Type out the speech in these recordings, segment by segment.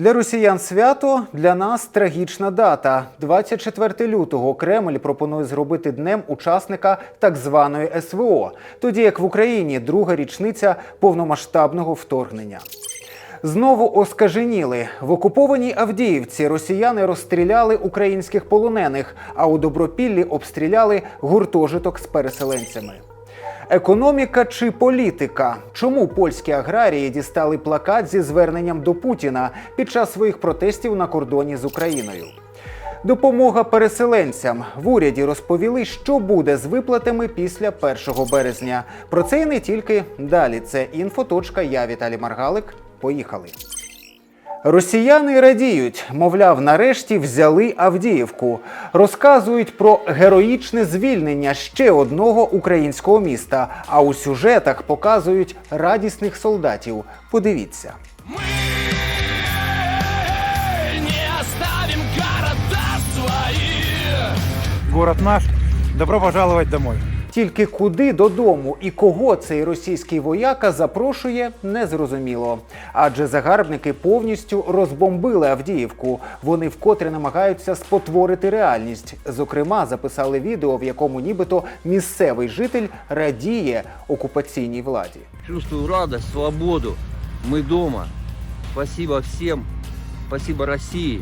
Для росіян свято для нас трагічна дата. 24 лютого Кремль пропонує зробити днем учасника так званої СВО, тоді як в Україні друга річниця повномасштабного вторгнення. Знову оскаженіли в окупованій Авдіївці. Росіяни розстріляли українських полонених, а у Добропіллі обстріляли гуртожиток з переселенцями. Економіка чи політика? Чому польські аграрії дістали плакат зі зверненням до Путіна під час своїх протестів на кордоні з Україною? Допомога переселенцям в уряді розповіли, що буде з виплатами після 1 березня. Про це і не тільки далі. Це інфоточка. Я Віталій Маргалик. Поїхали. Росіяни радіють, мовляв, нарешті взяли Авдіївку. Розказують про героїчне звільнення ще одного українського міста. А у сюжетах показують радісних солдатів. Подивіться. не оставим города свои. Город наш. Добро пожаловать домой. Тільки куди додому і кого цей російський вояка запрошує, незрозуміло. Адже загарбники повністю розбомбили Авдіївку. Вони вкотре намагаються спотворити реальність. Зокрема, записали відео, в якому нібито місцевий житель радіє окупаційній владі. Чувствую радость, свободу. Мы дома. Спасибо всем. Спасибо России.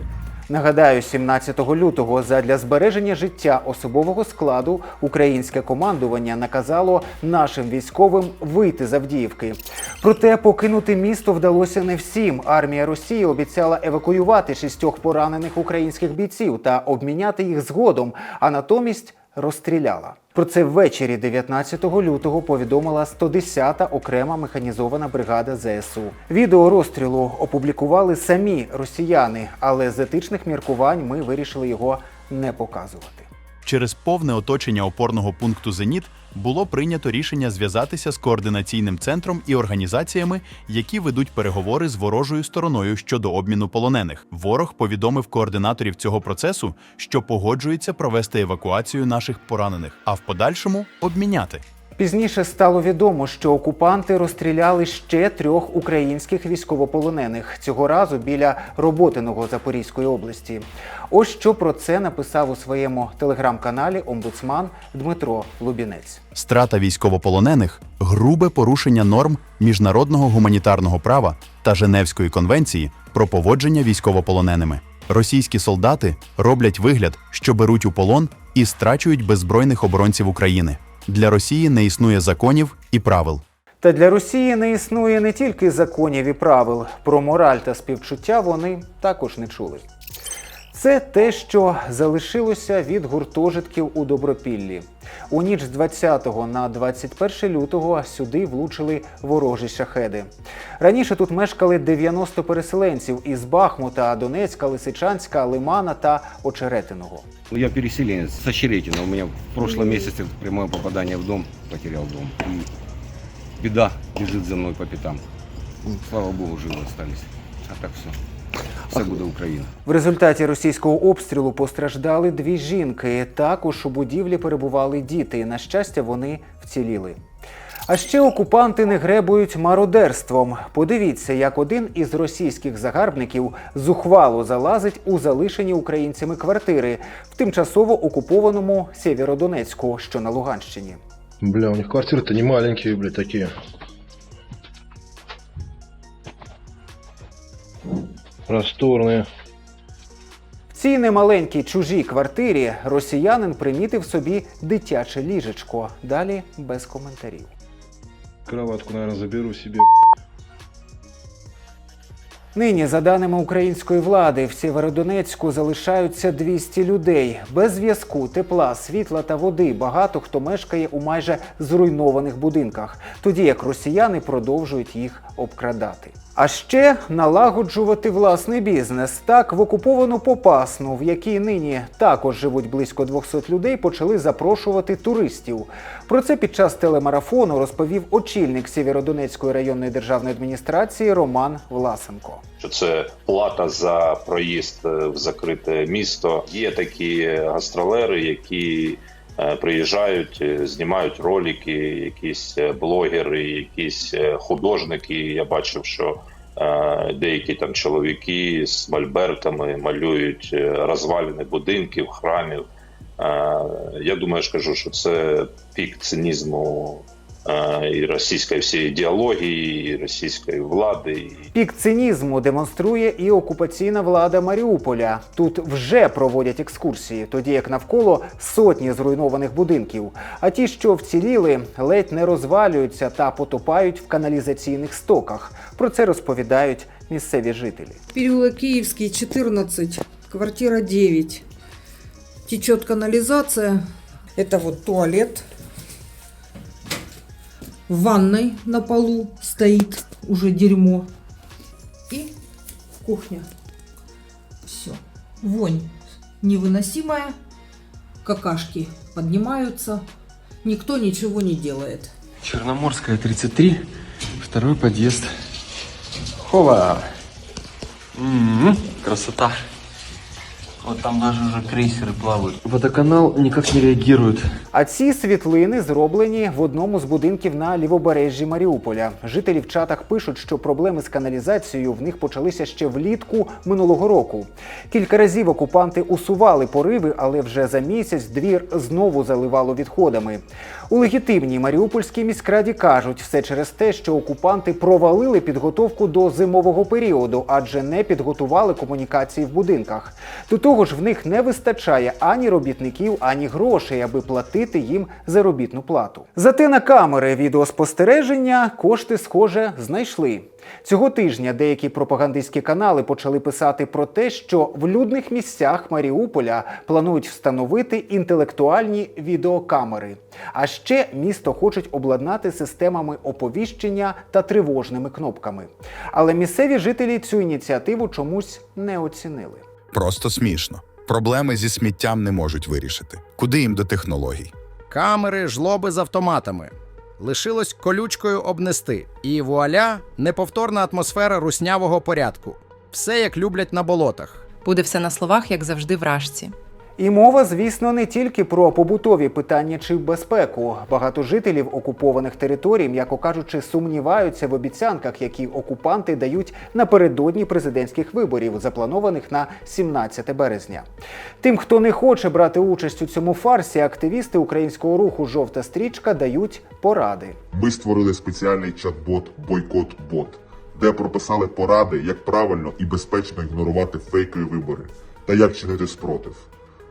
Нагадаю, 17 лютого задля збереження життя особового складу українське командування наказало нашим військовим вийти з Авдіївки. Проте покинути місто вдалося не всім. Армія Росії обіцяла евакуювати шістьох поранених українських бійців та обміняти їх згодом, а натомість розстріляла. Про це ввечері 19 лютого повідомила 110-та окрема механізована бригада ЗСУ. Відео розстрілу опублікували самі росіяни, але з етичних міркувань ми вирішили його не показувати. Через повне оточення опорного пункту Зеніт було прийнято рішення зв'язатися з координаційним центром і організаціями, які ведуть переговори з ворожою стороною щодо обміну полонених. Ворог повідомив координаторів цього процесу, що погоджується провести евакуацію наших поранених, а в подальшому обміняти. Пізніше стало відомо, що окупанти розстріляли ще трьох українських військовополонених цього разу біля Роботиного Запорізької області. Ось що про це написав у своєму телеграм-каналі омбудсман Дмитро Лубінець. Страта військовополонених грубе порушення норм міжнародного гуманітарного права та Женевської конвенції про поводження військовополоненими. Російські солдати роблять вигляд, що беруть у полон і страчують беззбройних оборонців України. Для Росії не існує законів і правил. Та для Росії не існує не тільки законів і правил. Про мораль та співчуття вони також не чули. Це те, що залишилося від гуртожитків у Добропіллі. У ніч з 20 на 21 лютого сюди влучили ворожі шахеди. Раніше тут мешкали 90 переселенців із Бахмута, Донецька, Лисичанська, Лимана та Очеретиного. Я переселенец с Очеретина. У меня в прошлом месяце прямое попадание в дом, потерял дом. И беда бежит за мной по пятам. Ну, Слава богу, живы остались. А так все. Все буде Україна. В результаті російського обстрілу постраждали дві жінки. Також у будівлі перебували діти. На щастя, вони вціліли. А ще окупанти не гребують мародерством. Подивіться, як один із російських загарбників зухвало залазить у залишені українцями квартири в тимчасово окупованому Сєвєродонецьку, що на Луганщині. Бля, у них квартиры-то не маленькие, бля, такие. Просторные. В цій немаленькій чужій квартирі росіянин примітив собі дитяче ліжечко. Далі без коментарів. Кроватку, наверное, заберу себе. Нині, за даними української влади, в Сєвєродонецьку залишаються 200 людей. Без зв'язку, тепла, світла та води багато хто мешкає у майже зруйнованих будинках, тоді як росіяни продовжують їх обкрадати. А ще налагоджувати власний бізнес. Так, в окуповану Попасну, в якій нині також живуть близько 200 людей, почали запрошувати туристів. Про це під час телемарафону розповів очільник Сєвєродонецької районної державної адміністрації Роман Власенко. що це плата за проїзд е, в закрите місто. Є такі гастролери, які приїжджають, е, знімають ролики, якісь е, блогери, якісь е, художники. Я бачив, що Е, Деякі там чоловіки з мольбертами малюють розваліни будинків, храмів. Е, Я думаю, я ж кажу, що це пік цинізму е, і російської всієї ідеології, і російської влади. Пік цинізму демонструє і окупаційна влада Маріуполя. Тут вже проводять екскурсії, тоді як навколо сотні зруйнованих будинків. А ті, що вціліли, ледь не розвалюються та потопають в каналізаційних стоках. Про це розповідають місцеві жителі. Переулок Киевский, 14, квартира 9. Течет канализация. Это вот туалет. В ванной на полу стоит уже дерьмо. И кухня. Все. Вонь невыносимая. Какашки поднимаются. Никто ничего не делает. Черноморская, 33, второй подъезд. Хова! М-м, красота. Вот там даже уже крейсеры плавают. Водоканал никак не реагирует. А ці світлини зроблені в одному з будинків на лівобережжі Маріуполя. Жителі в чатах пишуть, що проблеми з каналізацією в них почалися ще влітку минулого року. Кілька разів окупанти усували пориви, але вже за місяць двір знову заливало відходами. У легітимній Маріупольській міськраді кажуть, все через те, що окупанти провалили підготовку до зимового періоду, адже не підготували комунікації в будинках. До того ж, в них не вистачає ані робітників, ані грошей, аби платити їм заробітну плату. Зате на камери відеоспостереження кошти, схоже, знайшли. Цього тижня деякі пропагандистські канали почали писати про те, що в людних місцях Маріуполя планують встановити інтелектуальні відеокамери. А ще місто хочуть обладнати системами оповіщення та тривожними кнопками. Але місцеві жителі цю ініціативу чомусь не оцінили. Просто смішно. Проблеми зі сміттям не можуть вирішити. Куди їм до технологій? Камери, жлоби з автоматами. Лишилось колючкою обнести. І вуаля неповторна атмосфера руснявого порядку. Все як люблять на болотах. Буде все на словах, як завжди, вражці. І мова, звісно, не тільки про побутові питання чи безпеку. Багато жителів окупованих територій, м'яко кажучи, сумніваються в обіцянках, які окупанти дають напередодні президентських виборів, запланованих на 17 березня. Тим, хто не хоче брати участь у цьому фарсі, активісти українського руху Жовта стрічка дають поради. Ми створили спеціальний чат-бот Бойкот-бот, де прописали поради, як правильно і безпечно ігнорувати фейкові вибори та як чинити спротив.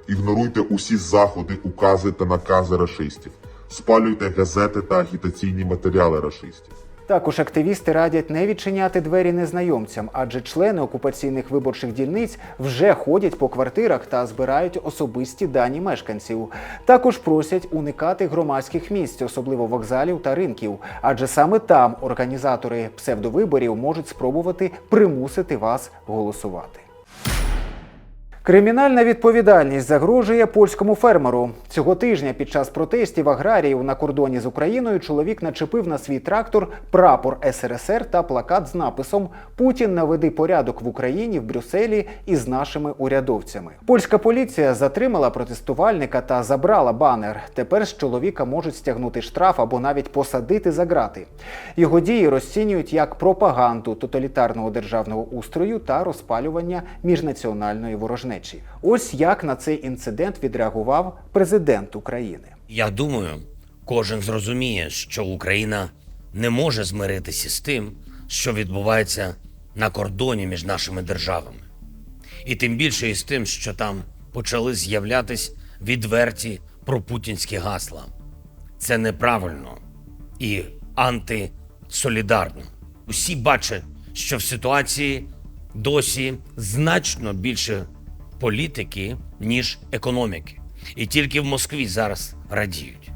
Ігноруйте усі заходи, укази та накази рашистів. Спалюйте газети та агітаційні матеріали рашистів. Також активісти радять не відчиняти двері незнайомцям, адже члени окупаційних виборчих дільниць вже ходять по квартирах та збирають особисті дані мешканців. Також просять уникати громадських місць, особливо вокзалів та ринків, адже саме там організатори псевдовиборів можуть спробувати примусити вас голосувати. Кримінальна відповідальність загрожує польському фермеру. Цього тижня під час протестів аграріїв на кордоні з Україною чоловік начепив на свій трактор прапор СРСР та плакат з написом Путін наведи порядок в Україні в Брюсселі із нашими урядовцями. Польська поліція затримала протестувальника та забрала банер. Тепер з чоловіка можуть стягнути штраф або навіть посадити за грати. Його дії розцінюють як пропаганду тоталітарного державного устрою та розпалювання міжнаціональної ворожнечі. Ось як на цей інцидент відреагував президент України. Я думаю, кожен зрозуміє, що Україна не може змиритися з тим, що відбувається на кордоні між нашими державами. І тим більше із тим, що там почали з'являтись відверті пропутінські гасла. Це неправильно і антисолідарно. Усі бачать, що в ситуації досі значно більше політики, ніж економіки. І тільки в Москві зараз радіють.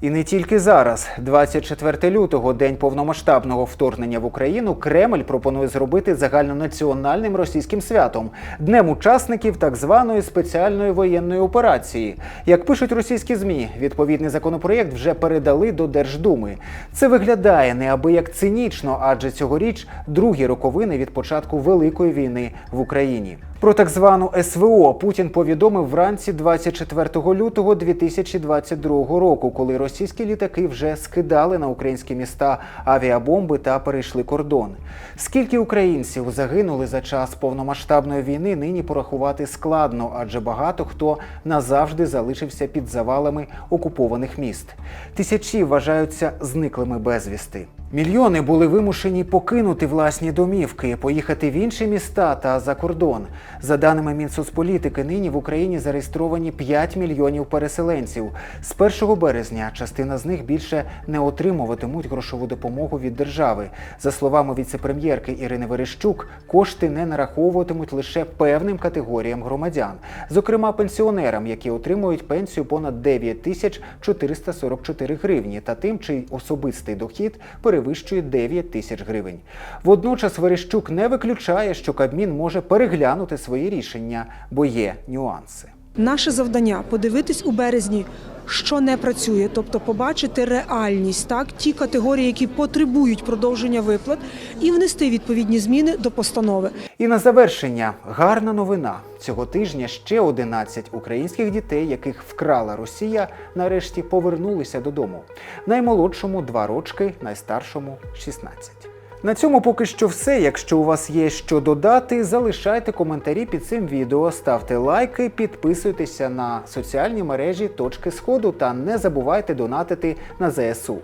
І не тільки зараз, 24 лютого, день повномасштабного вторгнення в Україну, Кремль пропонує зробити загальнонаціональним російським святом днем учасників так званої спеціальної воєнної операції. Як пишуть російські змі, відповідний законопроєкт вже передали до Держдуми. Це виглядає неабияк цинічно, адже цьогоріч другі роковини від початку великої війни в Україні. Про так звану СВО Путін повідомив вранці 24 лютого 2022 року, коли російські літаки вже скидали на українські міста авіабомби та перейшли кордон. Скільки українців загинули за час повномасштабної війни, нині порахувати складно, адже багато хто назавжди залишився під завалами окупованих міст. Тисячі вважаються зниклими безвісти. Мільйони були вимушені покинути власні домівки, поїхати в інші міста та за кордон. За даними Мінсоцполітики, нині в Україні зареєстровані 5 мільйонів переселенців. З 1 березня частина з них більше не отримуватимуть грошову допомогу від держави. За словами віцепрем'єрки Ірини Верещук, кошти не нараховуватимуть лише певним категоріям громадян, зокрема пенсіонерам, які отримують пенсію понад 9 тисяч 444 гривні, та тим, чий особистий дохід перевищує 9 тисяч гривень. Водночас Верещук не виключає, що Кабмін може переглянути свої рішення, бо є нюанси. Наше завдання подивитись у березні, що не працює, тобто побачити реальність, так ті категорії, які потребують продовження виплат, і внести відповідні зміни до постанови. І на завершення гарна новина. Цього тижня ще 11 українських дітей, яких вкрала Росія, нарешті повернулися додому. Наймолодшому 2 рочки, найстаршому 16. На цьому поки що все. Якщо у вас є що додати, залишайте коментарі під цим відео, ставте лайки, підписуйтеся на соціальні мережі точки сходу та не забувайте донатити на ЗСУ.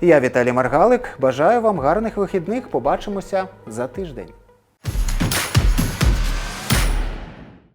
Я Віталій Маргалик. Бажаю вам гарних вихідних. Побачимося за тиждень.